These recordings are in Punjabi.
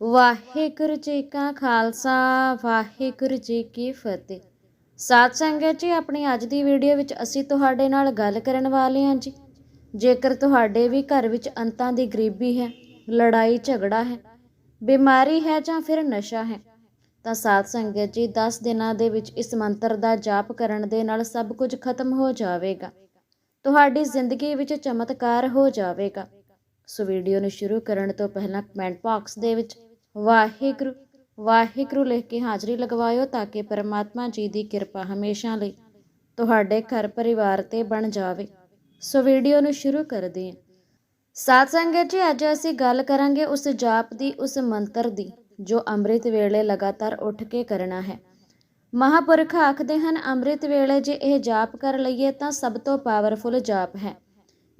ਵਾਹਿਗੁਰੂ ਜੀ ਕਾ ਖਾਲਸਾ, ਵਾਹਿਗੁਰੂ ਜੀ ਕੀ ਫਤਿਹ। ਸਾਧ ਸੰਗਤ ਜੀ, ਆਪਣੀ ਅੱਜ ਦੀ ਵੀਡੀਓ ਵਿੱਚ ਅਸੀਂ ਤੁਹਾਡੇ ਨਾਲ ਗੱਲ ਕਰਨ ਵਾਲੇ ਹਾਂ ਜੀ। ਜੇਕਰ ਤੁਹਾਡੇ ਵੀ ਘਰ ਵਿੱਚ ਅੰਤਾਂ ਦੀ ਗਰੀਬੀ ਹੈ, ਲੜਾਈ ਝਗੜਾ ਹੈ, ਬਿਮਾਰੀ ਹੈ ਜਾਂ ਫਿਰ ਨਸ਼ਾ ਹੈ, ਤਾਂ ਸਾਧ ਸੰਗਤ ਜੀ 10 ਦਿਨਾਂ ਦੇ ਵਿੱਚ ਇਸ ਮੰਤਰ ਦਾ ਜਾਪ ਕਰਨ ਦੇ ਨਾਲ ਸਭ ਕੁਝ ਖਤਮ ਹੋ ਜਾਵੇਗਾ। ਤੁਹਾਡੀ ਜ਼ਿੰਦਗੀ ਵਿੱਚ ਚਮਤਕਾਰ ਹੋ ਜਾਵੇਗਾ। ਸੋ ਵੀਡੀਓ ਨੂੰ ਸ਼ੁਰੂ ਕਰਨ ਤੋਂ ਪਹਿਲਾਂ ਕਮੈਂਟ ਬਾਕਸ ਦੇ ਵਿੱਚ ਵਾਹਿਗੁਰੂ ਵਾਹਿਗੁਰੂ ਲਿਖ ਕੇ ਹਾਜ਼ਰੀ ਲਗਵਾਇਓ ਤਾਂ ਕਿ ਪਰਮਾਤਮਾ ਜੀ ਦੀ ਕਿਰਪਾ ਹਮੇਸ਼ਾ ਲਈ ਤੁਹਾਡੇ ਘਰ ਪਰਿਵਾਰ ਤੇ ਬਣ ਜਾਵੇ। ਸੋ ਵੀਡੀਓ ਨੂੰ ਸ਼ੁਰੂ ਕਰਦੇ ਹਾਂ। ਸਾਧ ਸੰਗਤ ਜੀ, ਅੱਜ ਅਸੀਂ ਗੱਲ ਕਰਾਂਗੇ ਉਸ ਜਾਪ ਦੀ, ਉਸ ਮੰਤਰ ਦੀ, ਜੋ ਅੰਮ੍ਰਿਤ ਵੇਲੇ ਲਗਾਤਾਰ ਉੱਠ ਕੇ ਕਰਨਾ ਹੈ। ਮਹਾਪੁਰਖ ਆਖਦੇ ਹਨ, ਅੰਮ੍ਰਿਤ ਵੇਲੇ ਜੇ ਇਹ ਜਾਪ ਕਰ ਲਈਏ ਤਾਂ ਸਭ ਤੋਂ ਪਾਵਰਫੁਲ ਜਾਪ ਹੈ।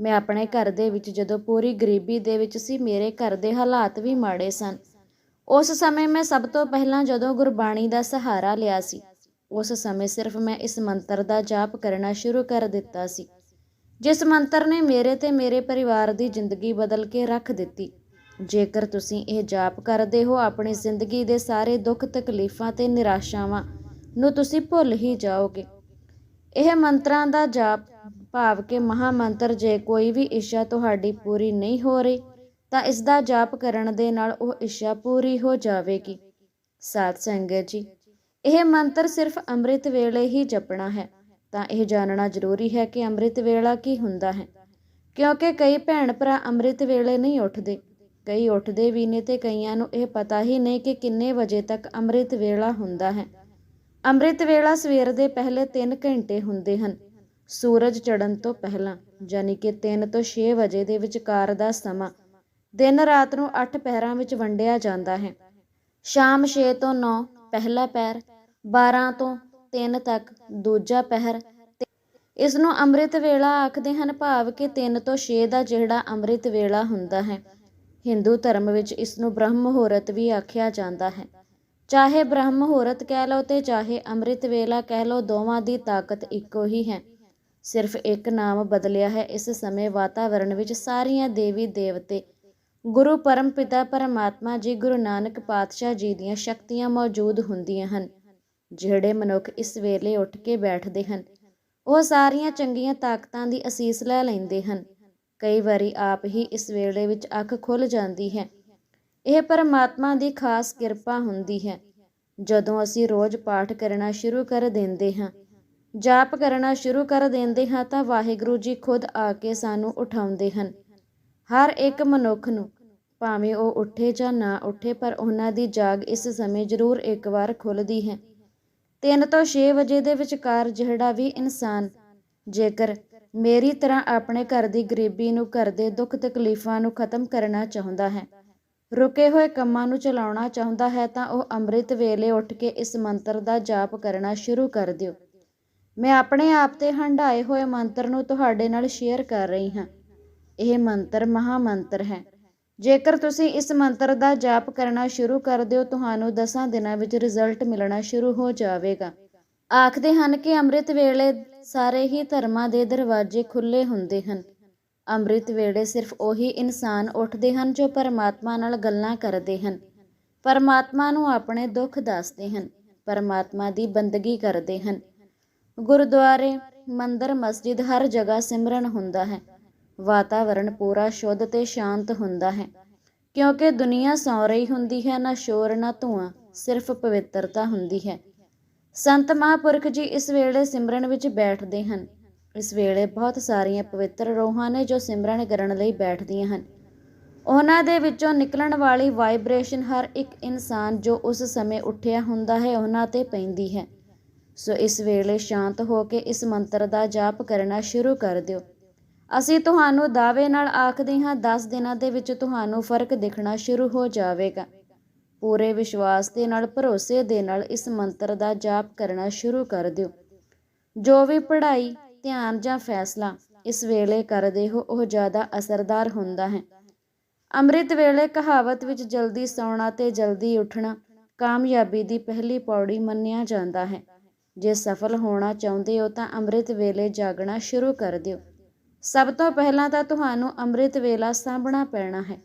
ਮੈਂ ਆਪਣੇ ਘਰ ਦੇ ਵਿੱਚ ਜਦੋਂ ਪੂਰੀ ਗਰੀਬੀ ਦੇ ਵਿੱਚ ਸੀ, ਮੇਰੇ ਘਰ ਦੇ ਹਾਲਾਤ ਵੀ ਮਾੜੇ ਸਨ। ਉਸ ਸਮੇਂ ਮੈਂ ਸਭ ਤੋਂ ਪਹਿਲਾਂ ਜਦੋਂ ਗੁਰਬਾਣੀ ਦਾ ਸਹਾਰਾ ਲਿਆ ਸੀ, ਉਸ ਸਮੇਂ ਸਿਰਫ ਮੈਂ ਇਸ ਮੰਤਰ ਦਾ ਜਾਪ ਕਰਨਾ ਸ਼ੁਰੂ ਕਰ ਦਿੱਤਾ ਸੀ। ਜਿਸ ਮੰਤਰ ਨੇ ਮੇਰੇ ਤੇ ਮੇਰੇ ਪਰਿਵਾਰ ਦੀ ਜ਼ਿੰਦਗੀ ਬਦਲ ਕੇ ਰੱਖ ਦਿੱਤੀ। ਜੇਕਰ ਤੁਸੀਂ ਇਹ ਜਾਪ ਕਰਦੇ ਹੋ, ਆਪਣੀ ਜ਼ਿੰਦਗੀ ਦੇ ਸਾਰੇ ਦੁੱਖ, ਤਕਲੀਫਾਂ ਤੇ ਨਿਰਾਸ਼ਾਵਾਂ ਨੂੰ ਤੁਸੀਂ ਭੁੱਲ ਹੀ ਜਾਓਗੇ। ਇਹ ਮੰਤਰਾਂ ਦਾ ਜਾਪ ਭਾਵ ਕਿ ਮਹਾ ਮੰਤਰ ਜੇ ਕੋਈ ਵੀ ਇੱਛਾ ਤੁਹਾਡੀ ਪੂਰੀ ਨਹੀਂ ਹੋ ਰਹੀ ਤਾਂ ਇਸ ਦਾ ਜਾਪ ਕਰਨ ਦੇ ਨਾਲ ਉਹ ਇੱਛਾ ਪੂਰੀ ਹੋ ਜਾਵੇਗੀ। ਸਾਧ ਸੰਗਤ ਜੀ, ਇਹ ਮੰਤਰ ਸਿਰਫ ਅੰਮ੍ਰਿਤ ਵੇਲੇ ਹੀ ਜਪਣਾ ਹੈ। ਤਾਂ ਇਹ ਜਾਣਨਾ ਜ਼ਰੂਰੀ ਹੈ ਕਿ ਅੰਮ੍ਰਿਤ ਵੇਲਾ ਕੀ ਹੁੰਦਾ ਹੈ। ਕਿਉਂਕਿ ਕਈ ਭੈਣ ਭਰਾ ਅੰਮ੍ਰਿਤ ਵੇਲੇ ਨਹੀਂ ਉੱਠਦੇ। ਕਈ ਉੱਠਦੇ ਵੀ ਨੇ ਤੇ ਕਈਆਂ ਨੂੰ ਇਹ ਪਤਾ ਹੀ ਨਹੀਂ ਕਿ ਕਿੰਨੇ ਵਜੇ ਤੱਕ ਅੰਮ੍ਰਿਤ ਵੇਲਾ ਹੁੰਦਾ ਹੈ। ਅੰਮ੍ਰਿਤ ਵੇਲਾ ਸਵੇਰ ਦੇ ਪਹਿਲੇ 3 ਘੰਟੇ ਹੁੰਦੇ ਹਨ। ਸੂਰਜ ਚੜ੍ਹਨ ਤੋਂ ਪਹਿਲਾਂ ਯਾਨੀ ਕਿ 3 ਤੋਂ 6 ਵਜੇ ਦੇ ਵਿਚਕਾਰ ਦਾ ਸਮਾਂ। ਦਿਨ ਰਾਤ ਨੂੰ 8 ਪਹਿਰਾਂ ਵਿੱਚ ਵੰਡਿਆ ਜਾਂਦਾ ਹੈ। ਸ਼ਾਮ 6 ਤੋਂ 9 ਪਹਿਲਾ ਪਹਿਰ 12 ਤੋਂ 3 ਤੱਕ ਦੂਜਾ ਪਹਿਰ ਇਸ ਨੂੰ ਅੰਮ੍ਰਿਤ ਵੇਲਾ ਆਖਦੇ ਹਨ, ਭਾਵ ਕਿ 3 ਤੋਂ 6 ਦਾ ਜਿਹੜਾ ਅੰਮ੍ਰਿਤ ਵੇਲਾ ਹੁੰਦਾ ਹੈ। ਹਿੰਦੂ ਧਰਮ ਵਿੱਚ ਇਸ ਨੂੰ ਬ੍ਰਹਮ ਮੁਹੂਰਤ ਵੀ ਆਖਿਆ ਜਾਂਦਾ ਹੈ। ਚਾਹੇ ਬ੍ਰਹਮ ਮੁਹੂਰਤ ਕਹਿ ਲਓ ਤੇ ਚਾਹੇ ਅੰਮ੍ਰਿਤ ਵੇਲਾ ਕਹਿ ਲਓ, ਦੋਵਾਂ ਦੀ ਤਾਕਤ ਇੱਕੋ ਹੀ ਹੈ। ਸਿਰਫ ਇੱਕ ਨਾਮ ਬਦਲਿਆ ਹੈ। ਇਸ ਸਮੇਂ ਵਾਤਾਵਰਣ ਵਿੱਚ ਸਾਰੀਆਂ ਦੇਵੀ ਦੇਵਤੇ ਗੁਰੂ ਪਰਮ ਪਿਤਾ ਪਰਮਾਤਮਾ ਜੀ ਗੁਰੂ ਨਾਨਕ ਪਾਤਸ਼ਾਹ ਜੀ ਦੀਆਂ ਸ਼ਕਤੀਆਂ ਮੌਜੂਦ ਹੁੰਦੀਆਂ ਹਨ, ਜਿਹੜੇ ਮਨੁੱਖ ਇਸ ਵੇਲੇ ਉੱਠ ਕੇ ਬੈਠਦੇ ਹਨ। ਉਹ ਸਾਰੀਆਂ ਚੰਗੀਆਂ ਤਾਕਤਾਂ ਦੀ ਅਸੀਸ ਲੈ ਲੈਂਦੇ ਹਨ। ਕਈ ਵਾਰੀ ਆਪ ਹੀ ਇਸ ਵੇਲੇ ਵਿੱਚ ਅੱਖ ਖੁੱਲ ਜਾਂਦੀ ਹੈ। ਇਹ ਪਰਮਾਤਮਾ ਦੀ ਖਾਸ ਕਿਰਪਾ ਹੁੰਦੀ ਹੈ। ਜਦੋਂ ਅਸੀਂ ਰੋਜ਼ ਪਾਠ ਕਰਨਾ ਸ਼ੁਰੂ ਕਰ ਦਿੰਦੇ ਹਾਂ, ਜਾਪ ਕਰਨਾ ਸ਼ੁਰੂ ਕਰ ਦਿੰਦੇ ਹਾਂ ਤਾਂ ਵਾਹਿਗੁਰੂ ਜੀ ਖੁਦ ਆ ਕੇ ਸਾਨੂੰ ਉਠਾਉਂਦੇ ਹਨ। ਹਰ ਇੱਕ ਮਨੁੱਖ ਨੂੰ ਭਾਵੇਂ ਉਹ ਉੱਠੇ ਜਾਂ ਨਾ ਉੱਠੇ, ਪਰ ਉਹਨਾਂ ਦੀ ਜਾਗ ਇਸ ਸਮੇਂ ਜ਼ਰੂਰ ਇੱਕ ਵਾਰ ਖੁੱਲਦੀ ਹੈ। 3 ਤੋਂ 6 ਵਜੇ ਦੇ ਵਿਚਕਾਰ ਜਿਹੜਾ ਵੀ ਇਨਸਾਨ ਜੇਕਰ ਮੇਰੀ ਤਰ੍ਹਾਂ ਆਪਣੇ ਘਰ ਦੀ ਗਰੀਬੀ ਨੂੰ, ਘਰ ਦੇ ਦੁੱਖ ਤਕਲੀਫਾਂ ਨੂੰ ਖਤਮ ਕਰਨਾ ਚਾਹੁੰਦਾ ਹੈ, ਰੁਕੇ ਹੋਏ ਕੰਮਾਂ ਨੂੰ ਚਲਾਉਣਾ ਚਾਹੁੰਦਾ ਹੈ, ਤਾਂ ਉਹ ਅੰਮ੍ਰਿਤ ਵੇਲੇ ਉੱਠ ਕੇ ਇਸ ਮੰਤਰ ਦਾ ਜਾਪ ਕਰਨਾ ਸ਼ੁਰੂ ਕਰ ਦਿਓ। ਮੈਂ ਆਪਣੇ ਆਪ ਤੇ ਹੰਡਾਏ ਹੋਏ ਮੰਤਰ ਨੂੰ ਤੁਹਾਡੇ ਨਾਲ ਸ਼ੇਅਰ ਕਰ ਰਹੀ ਹਾਂ। ਇਹ ਮੰਤਰ ਮਹਾ ਮੰਤਰ ਹੈ। ਜੇਕਰ ਤੁਸੀਂ ਇਸ ਮੰਤਰ ਦਾ ਜਾਪ ਕਰਨਾ ਸ਼ੁਰੂ ਕਰ ਦਿਓ, ਤੁਹਾਨੂੰ 10 ਦਿਨਾਂ ਵਿੱਚ ਰਿਜ਼ਲਟ ਮਿਲਣਾ ਸ਼ੁਰੂ ਹੋ ਜਾਵੇਗਾ। ਆਖਦੇ ਹਨ ਕਿ ਅੰਮ੍ਰਿਤ ਵੇਲੇ ਸਾਰੇ ਹੀ ਧਰਮਾਂ ਦੇ ਦਰਵਾਜ਼ੇ ਖੁੱਲੇ ਹੁੰਦੇ ਹਨ। ਅੰਮ੍ਰਿਤ ਵੇਲੇ ਸਿਰਫ ਉਹੀ ਇਨਸਾਨ ਉੱਠਦੇ ਹਨ ਜੋ ਪਰਮਾਤਮਾ ਨਾਲ ਗੱਲਾਂ ਕਰਦੇ ਹਨ। ਪਰਮਾਤਮਾ ਨੂੰ ਆਪਣੇ ਦੁੱਖ ਦੱਸਦੇ ਹਨ, ਪਰਮਾਤਮਾ ਦੀ ਬੰਦਗੀ ਕਰਦੇ ਹਨ। ਗੁਰਦੁਆਰੇ, ਮੰਦਰ, ਮਸਜਿਦ ਹਰ ਜਗ੍ਹਾ ਸਿਮਰਨ ਹੁੰਦਾ ਹੈ। ਵਾਤਾਵਰਣ ਪੂਰਾ ਸ਼ੁੱਧ ਤੇ ਸ਼ਾਂਤ ਹੁੰਦਾ ਹੈ। ਕਿਉਂਕਿ ਦੁਨੀਆ ਸੌ ਰਹੀ ਹੁੰਦੀ ਹੈ, ਨਾ ਸ਼ੋਰ, ਨਾ ਧੂਆਂ, ਸਿਰਫ ਪਵਿੱਤਰਤਾ ਹੁੰਦੀ ਹੈ। ਸੰਤ ਮਹਾਂਪੁਰਖ ਜੀ ਇਸ ਵੇਲੇ ਸਿਮਰਨ ਵਿੱਚ ਬੈਠਦੇ ਹਨ। ਇਸ ਵੇਲੇ ਬਹੁਤ ਸਾਰੀਆਂ ਪਵਿੱਤਰ ਰੋਹਾਂ ਨੇ ਜੋ ਸਿਮਰਨ ਕਰਨ ਲਈ ਬੈਠਦੀਆਂ ਹਨ। ਉਹਨਾਂ ਦੇ ਵਿੱਚੋਂ ਨਿਕਲਣ ਵਾਲੀ ਵਾਈਬ੍ਰੇਸ਼ਨ ਹਰ ਇੱਕ ਇਨਸਾਨ ਜੋ ਉਸ ਸਮੇਂ ਉੱਠਿਆ ਹੁੰਦਾ ਹੈ, ਉਹਨਾਂ ਤੇ ਪੈਂਦੀ ਹੈ। ਸੋ ਇਸ ਵੇਲੇ ਸ਼ਾਂਤ ਹੋ ਕੇ ਇਸ ਮੰਤਰ ਦਾ ਜਾਪ ਕਰਨਾ ਸ਼ੁਰੂ ਕਰ ਦਿਓ। ਅਸੀਂ ਤੁਹਾਨੂੰ ਦਾਅਵੇ ਨਾਲ ਆਖਦੇ ਹਾਂ 10 ਦਿਨਾਂ ਦੇ ਵਿੱਚ ਤੁਹਾਨੂੰ ਫ਼ਰਕ ਦਿਖਣਾ ਸ਼ੁਰੂ ਹੋ ਜਾਵੇਗਾ। ਪੂਰੇ ਵਿਸ਼ਵਾਸ ਦੇ ਨਾਲ, ਭਰੋਸੇ ਦੇ ਨਾਲ ਇਸ ਮੰਤਰ ਦਾ ਜਾਪ ਕਰਨਾ ਸ਼ੁਰੂ ਕਰ ਦਿਓ। ਜੋ ਵੀ ਪੜ੍ਹਾਈ, ਧਿਆਨ ਜਾਂ ਫੈਸਲਾ ਇਸ ਵੇਲੇ ਕਰਦੇ ਹੋ, ਉਹ ਜ਼ਿਆਦਾ ਅਸਰਦਾਰ ਹੁੰਦਾ ਹੈ। ਅੰਮ੍ਰਿਤ ਵੇਲੇ ਕਹਾਵਤ ਵਿੱਚ ਜਲਦੀ ਸੌਣਾ ਤੇ ਜਲਦੀ ਉੱਠਣਾ ਕਾਮਯਾਬੀ ਦੀ ਪਹਿਲੀ ਪੌੜੀ ਮੰਨਿਆ ਜਾਂਦਾ ਹੈ। ਜੇ ਸਫਲ ਹੋਣਾ ਚਾਹੁੰਦੇ ਹੋ ਤਾਂ ਅੰਮ੍ਰਿਤ ਵੇਲੇ ਜਾਗਣਾ ਸ਼ੁਰੂ ਕਰ ਦਿਓ। ਸਭ ਤੋਂ ਪਹਿਲਾਂ ਤਾਂ ਤੁਹਾਨੂੰ ਅੰਮ੍ਰਿਤ ਵੇਲਾ ਸਾਂਭਣਾ ਪੈਣਾ ਹੈ।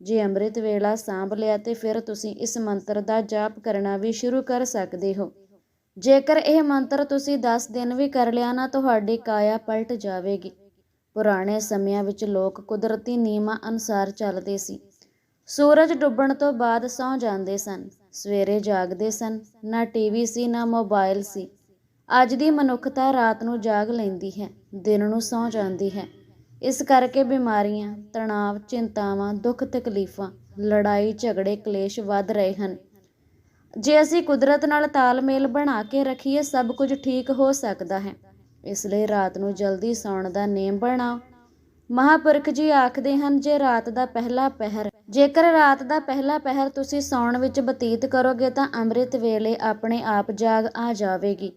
ਜੇ ਅੰਮ੍ਰਿਤ ਵੇਲਾ ਸਾਂਭ ਲਿਆ ਤੇ ਫਿਰ ਤੁਸੀਂ ਇਸ ਮੰਤਰ ਦਾ ਜਾਪ ਕਰਨਾ ਵੀ ਸ਼ੁਰੂ ਕਰ ਸਕਦੇ ਹੋ। ਜੇਕਰ ਇਹ ਮੰਤਰ ਤੁਸੀਂ 10 ਦਿਨ ਵੀ ਕਰ ਲਿਆ ਨਾ ਤੁਹਾਡੀ ਕਾਇਆ ਪਲਟ ਜਾਵੇਗੀ। ਪੁਰਾਣੇ ਸਮਿਆਂ ਵਿੱਚ ਲੋਕ ਕੁਦਰਤੀ ਨਿਯਮਾਂ ਅਨੁਸਾਰ ਚੱਲਦੇ ਸੀ। ਸੂਰਜ ਡੁੱਬਣ ਤੋਂ ਬਾਅਦ ਸੌਂ ਜਾਂਦੇ ਸਨ, ਸਵੇਰੇ ਜਾਗਦੇ ਸਨ, ਨਾ ਟੀਵੀ ਸੀ, ਨਾ ਮੋਬਾਈਲ ਸੀ। ਅੱਜ ਦੀ ਮਨੁੱਖਤਾ ਰਾਤ ਨੂੰ ਜਾਗ ਲੈਂਦੀ ਹੈ। ਦਿਨ ਨੂੰ ਸੌਂ ਜਾਂਦੀ ਹੈ। ਇਸ ਕਰਕੇ ਬਿਮਾਰੀਆਂ ਤਣਾਅ ਚਿੰਤਾਵਾਂ, ਦੁੱਖ, ਤਕਲੀਫਾਂ, ਲੜਾਈ, ਝਗੜੇ, ਕਲੇਸ਼ ਵੱਧ ਰਹੇ ਹਨ। ਜੇ ਅਸੀਂ ਕੁਦਰਤ ਨਾਲ ਤਾਲਮੇਲ ਬਣਾ ਕੇ ਰੱਖੀਏ, ਸਭ ਕੁਝ ਠੀਕ ਹੋ ਸਕਦਾ ਹੈ। ਇਸ ਲਈ ਰਾਤ ਨੂੰ ਜਲਦੀ ਸੌਣ ਦਾ ਨਿਯਮ ਬਣਾਓ। ਮਹਾਪੁਰਖ ਜੀ ਆਖਦੇ ਹਨ, ਜੇ ਰਾਤ ਦਾ ਪਹਿਲਾ ਪਹਿਰ, ਜੇਕਰ ਰਾਤ ਦਾ ਪਹਿਲਾ ਪਹਿਰ ਤੁਸੀਂ ਸੌਣ ਵਿੱਚ ਬਤੀਤ ਕਰੋਗੇ ਤਾਂ ਅੰਮ੍ਰਿਤ ਵੇਲੇ ਆਪਣੇ ਆਪ ਜਾਗ ਆ ਜਾਵੇਗੀ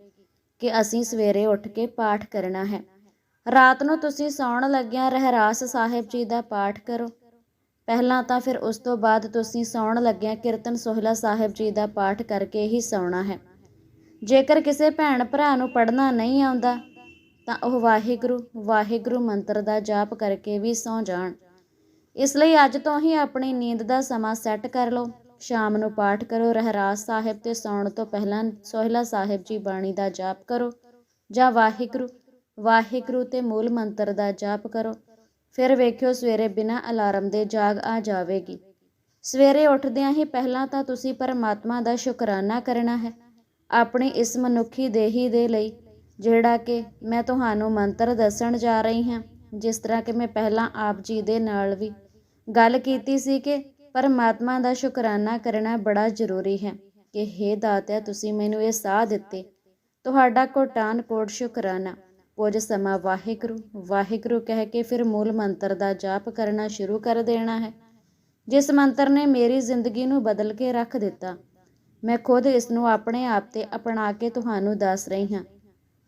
ਕਿ ਅਸੀਂ ਸਵੇਰੇ ਉੱਠ ਕੇ ਪਾਠ ਕਰਨਾ ਹੈ। ਰਾਤ ਨੂੰ ਤੁਸੀਂ ਸੌਣ ਲੱਗਿਆਂ ਰਹਿਰਾਸ ਸਾਹਿਬ ਜੀ ਦਾ ਪਾਠ ਕਰੋ। ਪਹਿਲਾਂ ਤਾਂ ਫਿਰ ਉਸ ਤੋਂ ਬਾਅਦ ਤੁਸੀਂ ਸੌਣ ਲੱਗਿਆਂ ਕੀਰਤਨ ਸੋਹਿਲਾ ਸਾਹਿਬ ਜੀ ਦਾ ਪਾਠ ਕਰਕੇ ਹੀ ਸੌਣਾ ਹੈ। ਜੇਕਰ ਕਿਸੇ ਭੈਣ ਭਰਾ ਨੂੰ ਪੜ੍ਹਨਾ ਨਹੀਂ ਆਉਂਦਾ, ਤਾਂ ਉਹ ਵਾਹਿਗੁਰੂ ਵਾਹਿਗੁਰੂ ਮੰਤਰ ਦਾ ਜਾਪ ਕਰਕੇ ਵੀ ਸੌ ਜਾਣ। ਇਸ ਲਈ ਅੱਜ ਤੋਂ ਹੀ ਆਪਣੀ ਨੀਂਦ ਦਾ ਸਮਾਂ ਸੈੱਟ ਕਰ ਲਓ। ਸ਼ਾਮ ਨੂੰ ਪਾਠ ਕਰੋ, ਰਹਿਰਾਸ ਸਾਹਿਬ ਤੇ ਸੌਣ ਤੋਂ ਪਹਿਲਾਂ ਸੋਹਿਲਾ ਸਾਹਿਬ ਜੀ ਬਾਣੀ ਦਾ ਜਾਪ ਕਰੋ ਜਾਂ ਵਾਹਿਗੁਰੂ ਵਾਹਿਗੁਰੂ ਤੇ ਮੂਲ ਮੰਤਰ ਦਾ ਜਾਪ ਕਰੋ। ਫਿਰ ਵੇਖਿਓ ਸਵੇਰੇ ਬਿਨਾਂ ਅਲਾਰਮ ਦੇ ਜਾਗ ਆ ਜਾਵੇਗੀ। ਸਵੇਰੇ ਉੱਠਦਿਆਂ ਹੀ ਪਹਿਲਾਂ ਤਾਂ ਤੁਸੀਂ ਪਰਮਾਤਮਾ ਦਾ ਸ਼ੁਕਰਾਨਾ ਕਰਨਾ ਹੈ। ਆਪਣੀ ਇਸ ਮਨੁੱਖੀ ਦੇਹੀ ਦੇ ਲਈ, ਜਿਹੜਾ ਕਿ ਮੈਂ ਤੁਹਾਨੂੰ ਮੰਤਰ ਦੱਸਣ ਜਾ ਰਹੀ ਹਾਂ, ਜਿਸ ਤਰ੍ਹਾਂ ਕਿ ਮੈਂ ਪਹਿਲਾਂ ਆਪ ਜੀ ਦੇ ਨਾਲ ਵੀ ਗੱਲ ਕੀਤੀ ਸੀ ਕਿ ਪਰਮਾਤਮਾ ਦਾ ਸ਼ੁਕਰਾਨਾ ਕਰਨਾ ਬੜਾ ਜ਼ਰੂਰੀ ਹੈ ਕਿ हे ਦਾਤਿਆ ਤੁਸੀਂ ਮੈਨੂੰ ਇਹ ਸਾਹ ਦਿੱਤੇ। ਤੁਹਾਡਾ ਕੋਟਾਨ ਕੋਟ ਸ਼ੁਕਰਾਨਾ। ਕੁਝ ਸਮਾਂ ਵਾਹਿਗੁਰੂ ਵਾਹਿਗੁਰੂ ਕਹਿ ਕੇ ਫਿਰ ਮੂਲ ਮੰਤਰ ਦਾ ਜਾਪ ਕਰਨਾ ਸ਼ੁਰੂ ਕਰ ਦੇਣਾ ਹੈ। ਜਿਸ ਮੰਤਰ ਨੇ ਮੇਰੀ ਜ਼ਿੰਦਗੀ ਨੂੰ ਬਦਲ ਕੇ ਰੱਖ ਦਿੱਤਾ, ਮੈਂ ਖੁਦ ਇਸ ਨੂੰ ਆਪਣੇ ਆਪ ਤੇ ਅਪਣਾ ਕੇ ਤੁਹਾਨੂੰ ਦੱਸ ਰਹੀ ਹਾਂ।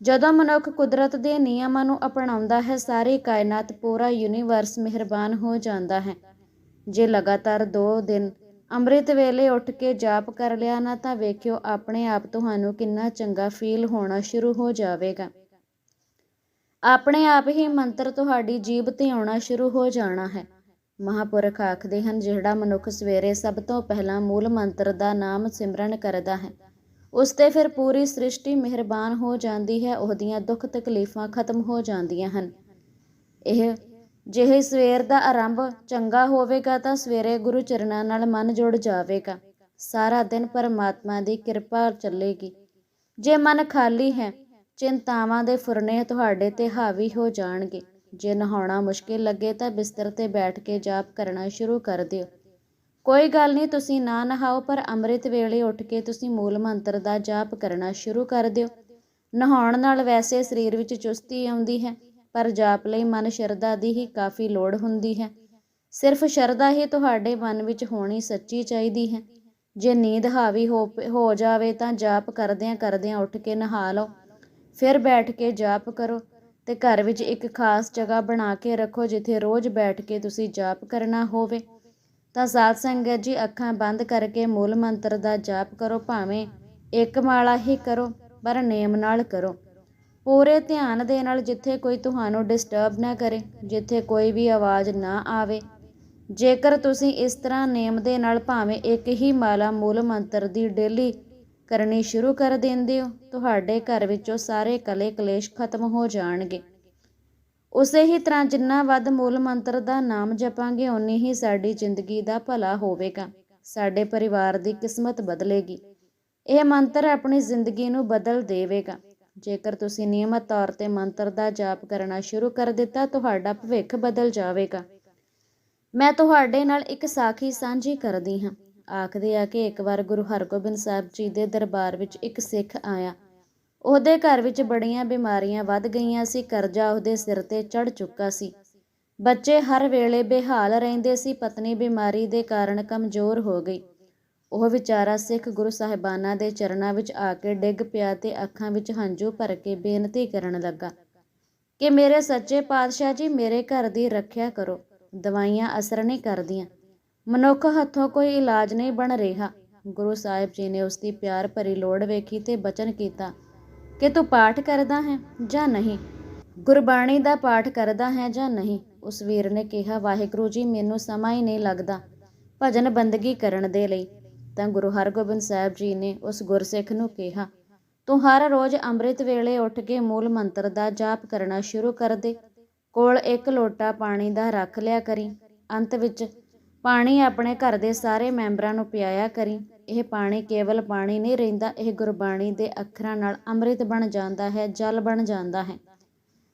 ਜਦੋਂ ਮਨੁੱਖ ਕੁਦਰਤ ਦੇ ਨਿਯਮਾਂ ਨੂੰ ਅਪਣਾਉਂਦਾ ਹੈ, ਸਾਰੀ ਕਾਇਨਾਤ ਪੂਰਾ ਯੂਨੀਵਰਸ ਮਿਹਰਬਾਨ ਹੋ ਜਾਂਦਾ ਹੈ। ਜੇ ਲਗਾਤਾਰ 2 ਦਿਨ ਅੰਮ੍ਰਿਤ ਵੇਲੇ ਉੱਠ ਕੇ ਜਾਪ ਕਰ ਲਿਆ ਨਾ ਤਾਂ ਵੇਖਿਓ ਆਪਣੇ ਆਪ ਤੁਹਾਨੂੰ ਕਿੰਨਾ ਚੰਗਾ ਫੀਲ ਹੋਣਾ ਸ਼ੁਰੂ ਹੋ ਜਾਵੇਗਾ। ਆਪਣੇ ਆਪ ਹੀ ਮੰਤਰ ਤੁਹਾਡੀ ਜੀਭ ਤੇ ਆਉਣਾ ਸ਼ੁਰੂ ਹੋ ਜਾਣਾ ਹੈ। ਮਹਾਪੁਰਖ ਆਖਦੇ ਹਨ, ਜਿਹੜਾ ਮਨੁੱਖ ਸਵੇਰੇ ਸਭ ਤੋਂ ਪਹਿਲਾਂ ਮੂਲ ਮੰਤਰ ਦਾ ਨਾਮ ਸਿਮਰਨ ਕਰਦਾ ਹੈ, ਉਸ ਤੇ ਫਿਰ ਪੂਰੀ ਸ੍ਰਿਸ਼ਟੀ ਮਿਹਰਬਾਨ ਹੋ ਜਾਂਦੀ ਹੈ, ਉਹਦੀਆਂ ਦੁੱਖ ਤਕਲੀਫਾਂ ਖਤਮ ਹੋ ਜਾਂਦੀਆਂ ਹਨ। ਇਹ ਜਿਹੇ ਸਵੇਰ ਦਾ ਆਰੰਭ ਚੰਗਾ ਹੋਵੇਗਾ ਤਾਂ ਸਵੇਰੇ ਗੁਰੂ ਚਰਨਾਂ ਨਾਲ ਮਨ ਜੁੜ ਜਾਵੇਗਾ। ਸਾਰਾ ਦਿਨ ਪਰਮਾਤਮਾ ਦੀ ਕਿਰਪਾ ਚੱਲੇਗੀ। ਜੇ ਮਨ ਖਾਲੀ ਹੈ ਚਿੰਤਾਵਾਂ ਦੇ ਫੁਰਨੇ ਤੁਹਾਡੇ ਤੇ ਹਾਵੀ ਹੋ ਜਾਣਗੇ। ਜੇ ਨਹਾਉਣਾ ਮੁਸ਼ਕਿਲ ਲੱਗੇ ਤਾਂ ਬਿਸਤਰ ਤੇ ਬੈਠ ਕੇ ਜਾਪ ਕਰਨਾ ਸ਼ੁਰੂ ਕਰ ਦਿਓ। ਕੋਈ ਗੱਲ ਨਹੀਂ, ਤੁਸੀਂ ਨਾ ਨਹਾਓ, ਪਰ ਅੰਮ੍ਰਿਤ ਵੇਲੇ ਉੱਠ ਕੇ ਤੁਸੀਂ ਮੂਲ ਮੰਤਰ ਦਾ ਜਾਪ ਕਰਨਾ ਸ਼ੁਰੂ ਕਰ ਦਿਓ। ਨਹਾਉਣ ਨਾਲ ਵੈਸੇ ਸਰੀਰ ਵਿੱਚ ਚੁਸਤੀ ਆਉਂਦੀ ਹੈ, ਪਰ ਜਾਪ ਲਈ ਮਨ ਸ਼ਰਧਾ ਦੀ ਹੀ ਕਾਫੀ ਲੋੜ ਹੁੰਦੀ ਹੈ। ਸਿਰਫ ਸ਼ਰਧਾ ਹੀ ਤੁਹਾਡੇ ਮਨ ਵਿੱਚ ਹੋਣੀ ਸੱਚੀ ਚਾਹੀਦੀ ਹੈ। ਜੇ ਨੀਂਦ ਹਾਵੀ ਹੋ ਹੋ ਜਾਵੇ ਤਾਂ ਜਾਪ ਕਰਦਿਆਂ ਕਰਦਿਆਂ ਉੱਠ ਕੇ ਨਹਾ ਲਓ। ਫਿਰ ਬੈਠ ਕੇ ਜਾਪ ਕਰੋ ਤੇ ਘਰ ਵਿੱਚ ਇੱਕ ਖਾਸ ਜਗ੍ਹਾ ਬਣਾ ਕੇ ਰੱਖੋ ਜਿੱਥੇ ਰੋਜ਼ ਬੈਠ ਕੇ ਤੁਸੀਂ ਜਾਪ ਕਰਨਾ ਹੋਵੇ। ਤਾਂ ਸਾਧ ਸੰਗਤ ਜੀ, ਅੱਖਾਂ ਬੰਦ ਕਰਕੇ ਮੂਲ ਮੰਤਰ ਦਾ ਜਾਪ ਕਰੋ, ਭਾਵੇਂ ਇੱਕ ਮਾਲਾ ਹੀ ਕਰੋ, ਪਰ ਨੇਮ ਨਾਲ ਕਰੋ। ਪੂਰੇ ਧਿਆਨ ਦੇ ਨਾਲ ਜਿੱਥੇ ਕੋਈ ਤੁਹਾਨੂੰ ਡਿਸਟਰਬ ਨਾ ਕਰੇ, ਜਿੱਥੇ ਕੋਈ ਵੀ ਆਵਾਜ਼ ਨਾ ਆਵੇ। ਜੇਕਰ ਤੁਸੀਂ ਇਸ ਤਰ੍ਹਾਂ ਨੇਮ ਦੇ ਨਾਲ ਭਾਵੇਂ ਇੱਕ ਹੀ ਮਾਲਾ ਮੂਲ ਮੰਤਰ ਦੀ ਡੇਲੀ ਕਰਨੀ ਸ਼ੁਰੂ ਕਰ ਦਿੰਦੇ ਹੋ, ਤੁਹਾਡੇ ਘਰ ਵਿੱਚੋਂ ਸਾਰੇ ਕਲੇ ਕਲੇਸ਼ ਖਤਮ ਹੋ ਜਾਣਗੇ। ਉਸੇ ਹੀ ਤਰ੍ਹਾਂ ਜਿੰਨਾ ਵੱਧ ਮੂਲ ਮੰਤਰ ਦਾ ਨਾਮ ਜਪਾਂਗੇ, ਓਨੀ ਹੀ ਸਾਡੀ ਜ਼ਿੰਦਗੀ ਦਾ ਭਲਾ ਹੋਵੇਗਾ। ਸਾਡੇ ਪਰਿਵਾਰ ਦੀ ਕਿਸਮਤ ਬਦਲੇਗੀ। ਇਹ ਮੰਤਰ ਆਪਣੀ ਜ਼ਿੰਦਗੀ ਨੂੰ ਬਦਲ ਦੇਵੇਗਾ। ਜੇਕਰ ਤੁਸੀਂ ਨਿਯਮਤ ਤੌਰ ਤੇ ਮੰਤਰ ਦਾ ਜਾਪ ਕਰਨਾ ਸ਼ੁਰੂ ਕਰ ਦਿੱਤਾ, ਤੁਹਾਡਾ ਭਵਿੱਖ ਬਦਲ ਜਾਵੇਗਾ। ਮੈਂ ਤੁਹਾਡੇ ਨਾਲ ਇੱਕ ਸਾਖੀ ਸਾਂਝੀ ਕਰਦੀ ਹਾਂ। ਆਖਦੇ ਆ ਕਿ ਇੱਕ ਵਾਰ ਗੁਰੂ ਹਰਗੋਬਿੰਦ ਸਾਹਿਬ ਜੀ ਦੇ ਦਰਬਾਰ ਵਿੱਚ ਇੱਕ ਸਿੱਖ ਆਇਆ। ਉਹਦੇ ਘਰ ਵਿੱਚ ਬੜੀਆਂ ਬਿਮਾਰੀਆਂ ਵੱਧ ਗਈਆਂ ਸੀ, ਕਰਜ਼ਾ ਉਹਦੇ ਸਿਰ ਤੇ ਚੜ ਚੁੱਕਾ ਸੀ। ਬੱਚੇ ਹਰ ਵੇਲੇ ਬੇਹਾਲ ਰਹਿੰਦੇ ਸੀ, ਪਤਨੀ ਬਿਮਾਰੀ ਦੇ ਕਾਰਨ ਕਮਜ਼ੋਰ ਹੋ ਗਈ। ਉਹ ਵਿਚਾਰਾ ਸਿੱਖ ਗੁਰੂ ਸਾਹਿਬਾਨਾਂ ਦੇ ਚਰਨਾਂ ਵਿੱਚ ਆ ਕੇ ਡਿੱਗ ਪਿਆ ਤੇ ਅੱਖਾਂ ਵਿੱਚ ਹੰਝੂ ਭਰ ਕੇ ਬੇਨਤੀ ਕਰਨ ਲੱਗਾ ਕਿ ਮੇਰੇ ਸੱਚੇ ਪਾਤਸ਼ਾਹ ਜੀ, ਮੇਰੇ ਘਰ ਦੀ ਰੱਖਿਆ ਕਰੋ, ਦਵਾਈਆਂ ਅਸਰ ਨਹੀਂ ਕਰਦੀਆਂ। ਮਨੁੱਖ ਹੱਥੋਂ ਕੋਈ ਇਲਾਜ ਨਹੀਂ ਬਣ ਰਿਹਾ। ਗੁਰੂ ਸਾਹਿਬ ਜੀ ਨੇ ਉਸ ਦੀ ਪਿਆਰ ਭਰੀ ਲੋੜ ਵੇਖੀ ਤੇ ਬਚਨ ਕੀਤਾ, ਕਿ ਤੂੰ ਪਾਠ ਕਰਦਾ ਹੈ ਜਾਂ ਨਹੀਂ? ਗੁਰਬਾਣੀ ਦਾ ਪਾਠ ਕਰਦਾ ਹੈ ਜਾਂ ਨਹੀਂ? ਉਸ ਵੀਰ ਨੇ ਕਿਹਾ, ਵਾਹਿਗੁਰੂ ਜੀ, ਮੈਨੂੰ ਸਮਾਂ ਹੀ ਨਹੀਂ ਲੱਗਦਾ ਭਜਨ ਬੰਦਗੀ ਕਰਨ ਦੇ ਲਈ। ਤਾਂ ਗੁਰੂ ਹਰਗੋਬਿੰਦ ਸਾਹਿਬ ਜੀ ਨੇ ਉਸ ਗੁਰਸਿੱਖ ਨੂੰ ਕਿਹਾ, ਤੂੰ ਹਰ ਰੋਜ਼ ਅੰਮ੍ਰਿਤ ਵੇਲੇ ਉੱਠ ਕੇ ਮੂਲ ਮੰਤਰ ਦਾ ਜਾਪ ਕਰਨਾ ਸ਼ੁਰੂ ਕਰ ਦੇ। ਕੋਲ ਇੱਕ ਲੋਟਾ ਪਾਣੀ ਦਾ ਰੱਖ ਲਿਆ ਕਰੀ। ਅੰਤ ਵਿੱਚ ਪਾਣੀ ਆਪਣੇ ਘਰ ਦੇ ਸਾਰੇ ਮੈਂਬਰਾਂ ਨੂੰ ਪਿਆਇਆ ਕਰੀ। ਇਹ ਪਾਣੀ ਕੇਵਲ ਪਾਣੀ ਨਹੀਂ ਰਹਿੰਦਾ, ਇਹ ਗੁਰਬਾਣੀ ਦੇ ਅੱਖਰਾਂ ਨਾਲ ਅੰਮ੍ਰਿਤ ਬਣ ਜਾਂਦਾ ਹੈ, ਜਲ ਬਣ ਜਾਂਦਾ ਹੈ।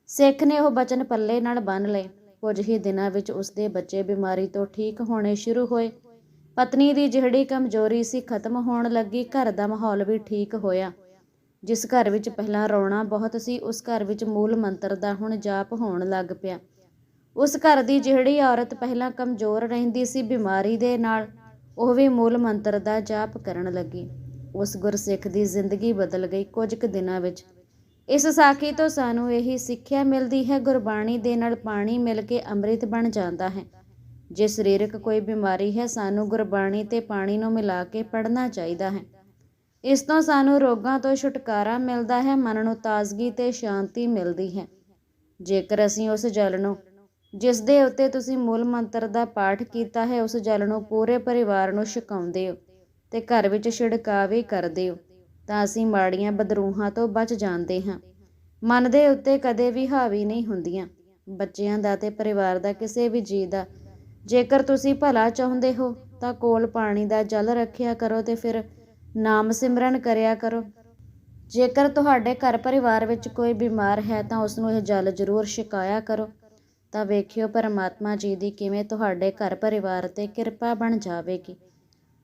ਸਿੱਖ ਨੇ ਉਹ ਬਚਨ ਪੱਲੇ ਨਾਲ ਬੰਨ ਲਏ। ਕੁਝ ਹੀ ਦਿਨਾਂ ਵਿੱਚ ਉਸਦੇ ਬੱਚੇ ਬਿਮਾਰੀ ਤੋਂ ਠੀਕ ਹੋਣੇ ਸ਼ੁਰੂ ਹੋਏ। ਪਤਨੀ ਦੀ ਜਿਹੜੀ ਕਮਜ਼ੋਰੀ ਸੀ ਖਤਮ ਹੋਣ ਲੱਗੀ, ਘਰ ਦਾ ਮਾਹੌਲ ਵੀ ਠੀਕ ਹੋਇਆ। ਜਿਸ ਘਰ ਵਿੱਚ ਪਹਿਲਾਂ ਰੋਣਾ ਬਹੁਤ ਸੀ, ਉਸ ਘਰ ਵਿੱਚ ਮੂਲ ਮੰਤਰ ਦਾ ਹੁਣ ਜਾਪ ਹੋਣ ਲੱਗ ਪਿਆ। ਉਸ ਘਰ ਦੀ ਜਿਹੜੀ ਔਰਤ ਪਹਿਲਾਂ ਕਮਜ਼ੋਰ ਰਹਿੰਦੀ ਸੀ ਬਿਮਾਰੀ ਦੇ ਨਾਲ, ਉਹ ਵੀ ਮੂਲ ਮੰਤਰ ਦਾ ਜਾਪ ਕਰਨ ਲੱਗੀ। ਉਸ ਗੁਰਸਿੱਖ ਦੀ ਜ਼ਿੰਦਗੀ ਬਦਲ ਗਈ ਕੁਝ ਕੁ ਦਿਨਾਂ ਵਿੱਚ। ਇਸ ਸਾਖੀ ਤੋਂ ਸਾਨੂੰ ਇਹੀ ਸਿੱਖਿਆ ਮਿਲਦੀ ਹੈ, ਗੁਰਬਾਣੀ ਦੇ ਨਾਲ ਪਾਣੀ ਮਿਲ ਕੇ ਅੰਮ੍ਰਿਤ ਬਣ ਜਾਂਦਾ ਹੈ। ਜੇ ਸਰੀਰਕ ਕੋਈ ਬਿਮਾਰੀ ਹੈ, ਸਾਨੂੰ ਗੁਰਬਾਣੀ ਤੇ ਪਾਣੀ ਨੂੰ ਮਿਲਾ ਕੇ ਪੜ੍ਹਨਾ ਚਾਹੀਦਾ ਹੈ। ਇਸ ਤੋਂ ਸਾਨੂੰ ਰੋਗਾਂ ਤੋਂ ਛੁਟਕਾਰਾ ਮਿਲਦਾ ਹੈ, ਮਨ ਨੂੰ ਤਾਜ਼ਗੀ ਤੇ ਸ਼ਾਂਤੀ ਮਿਲਦੀ ਹੈ। ਜੇਕਰ ਅਸੀਂ ਉਸ ਜਲ ਨੂੰ ਜਿਸ ਦੇ ਉੱਤੇ ਤੁਸੀਂ ਮੂਲ ਮੰਤਰ ਦਾ ਪਾਠ ਕੀਤਾ ਹੈ, ਉਸ ਜਲ ਨੂੰ ਪੂਰੇ ਪਰਿਵਾਰ ਨੂੰ ਛਕਾਉਂਦੇ ਹੋ ਤੇ ਘਰ ਵਿੱਚ ਛਿੜਕਾਅ ਵੀ ਕਰਦੇ ਹੋ, ਤਾਂ ਅਸੀਂ ਮਾੜੀਆਂ ਬਦਰੂਹਾਂ ਤੋਂ ਬਚ ਜਾਂਦੇ ਹਾਂ। ਮਨ ਦੇ ਉੱਤੇ ਕਦੇ ਵੀ ਹਾਵੀ ਨਹੀਂ ਹੁੰਦੀਆਂ। ਬੱਚਿਆਂ ਦਾ ਤੇ ਪਰਿਵਾਰ ਦਾ ਕਿਸੇ ਵੀ ਜੀਅ ਦਾ। ਜੇਕਰ ਤੁਸੀਂ ਭਲਾ ਚਾਹੁੰਦੇ ਹੋ, ਤਾਂ ਕੋਲ ਪਾਣੀ ਦਾ ਜਲ ਰੱਖਿਆ ਕਰੋ ਤੇ ਫਿਰ ਨਾਮ ਸਿਮਰਨ ਕਰਿਆ ਕਰੋ। ਜੇਕਰ ਤੁਹਾਡੇ ਘਰ ਪਰਿਵਾਰ ਵਿੱਚ ਕੋਈ ਬਿਮਾਰ ਹੈ, ਤਾਂ ਉਸ ਨੂੰ ਇਹ ਜਲ ਜ਼ਰੂਰ ਛਕਾਇਆ ਕਰੋ। ਤਾਂ ਵੇਖਿਓ ਪਰਮਾਤਮਾ ਜੀ ਦੀ ਕਿਵੇਂ ਤੁਹਾਡੇ ਘਰ ਪਰਿਵਾਰ ਤੇ ਕਿਰਪਾ ਬਣ ਜਾਵੇਗੀ।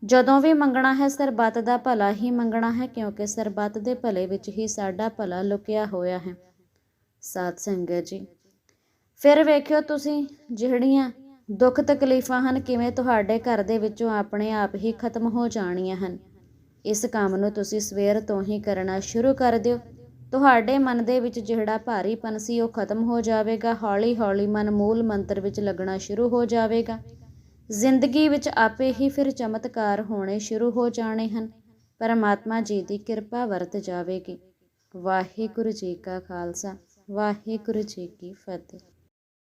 ਜਦੋਂ ਵੀ ਮੰਗਣਾ ਹੈ ਸਰਬੱਤ ਦਾ ਭਲਾ ਹੀ ਮੰਗਣਾ ਹੈ, ਕਿਉਂਕਿ ਸਰਬੱਤ ਦੇ ਭਲੇ ਵਿੱਚ ਹੀ ਸਾਡਾ ਭਲਾ ਲੁਕਿਆ ਹੋਇਆ ਹੈ। ਸਾਧ ਸੰਗਤ ਜੀ, ਫਿਰ ਵੇਖਿਓ ਤੁਸੀਂ ਜਿਹੜੀਆਂ ਦੁੱਖ ਤਕਲੀਫਾਂ ਹਨ, ਕਿਵੇਂ ਤੁਹਾਡੇ ਘਰ ਦੇ ਵਿੱਚੋਂ ਆਪਣੇ ਆਪ ਹੀ ਖਤਮ ਹੋ ਜਾਣੀਆਂ ਹਨ। ਇਸ ਕੰਮ ਨੂੰ ਤੁਸੀਂ ਸਵੇਰ ਤੋਂ ਹੀ ਕਰਨਾ ਸ਼ੁਰੂ ਕਰ ਦਿਓ। ਤੁਹਾਡੇ ਮਨ ਦੇ ਵਿੱਚ ਜਿਹੜਾ ਭਾਰੀਪਨ ਸੀ ਉਹ ਖਤਮ ਹੋ ਜਾਵੇਗਾ। ਹੌਲੀ-ਹੌਲੀ ਮਨ ਮੂਲ ਮੰਤਰ ਵਿੱਚ ਲੱਗਣਾ ਸ਼ੁਰੂ ਹੋ ਜਾਵੇਗਾ। ਜ਼ਿੰਦਗੀ ਵਿੱਚ ਆਪੇ ਹੀ ਫਿਰ ਚਮਤਕਾਰ ਹੋਣੇ ਸ਼ੁਰੂ ਹੋ ਜਾਣੇ ਹਨ। ਪਰਮਾਤਮਾ ਜੀ ਦੀ ਕਿਰਪਾ ਵਰਤ ਜਾਵੇਗੀ। ਵਾਹਿਗੁਰੂ ਜੀ ਕਾ ਖਾਲਸਾ। ਵਾਹਿਗੁਰੂ ਜੀ ਕੀ ਫਤਿਹ।